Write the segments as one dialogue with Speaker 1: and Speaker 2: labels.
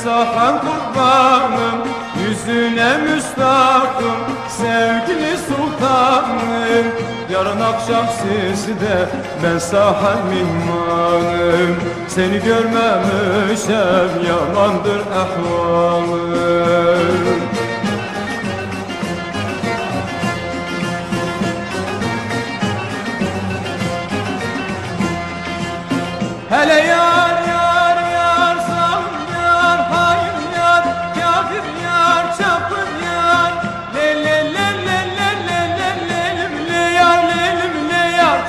Speaker 1: Mustafa'm kurbanım Yüzüne müstakım Sevgili sultanım. Yarın akşam sizde ben sahan mihmanım Seni görmemişem yamandır ahvalım. Hele yar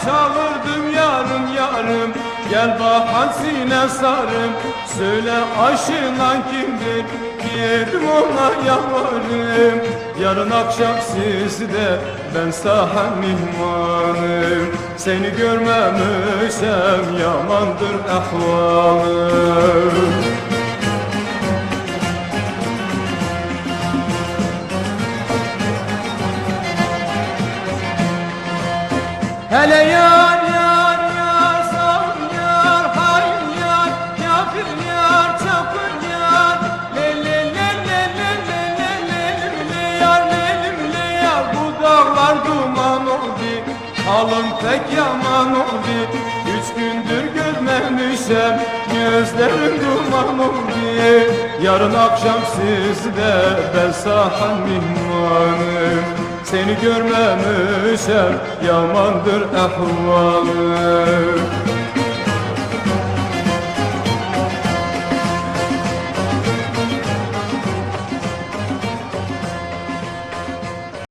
Speaker 1: çağırdım yarım yarım. Gel bakan sine sarım. Söyle aşınan kimdir? Girdim ona yalvarım Yarın akşam sizde Ben sahan mihmanım. Seni görmemişem Yamandır ahvalım Hele yar yar yar sam yar hayır yar kafir yar çapır halım pek yaman oldu. Üç gündür görmemişem gözlerim duman oldu. Yarın akşam sizde ben sahan mihmanım. Seni görmemişem yamandır ahvalım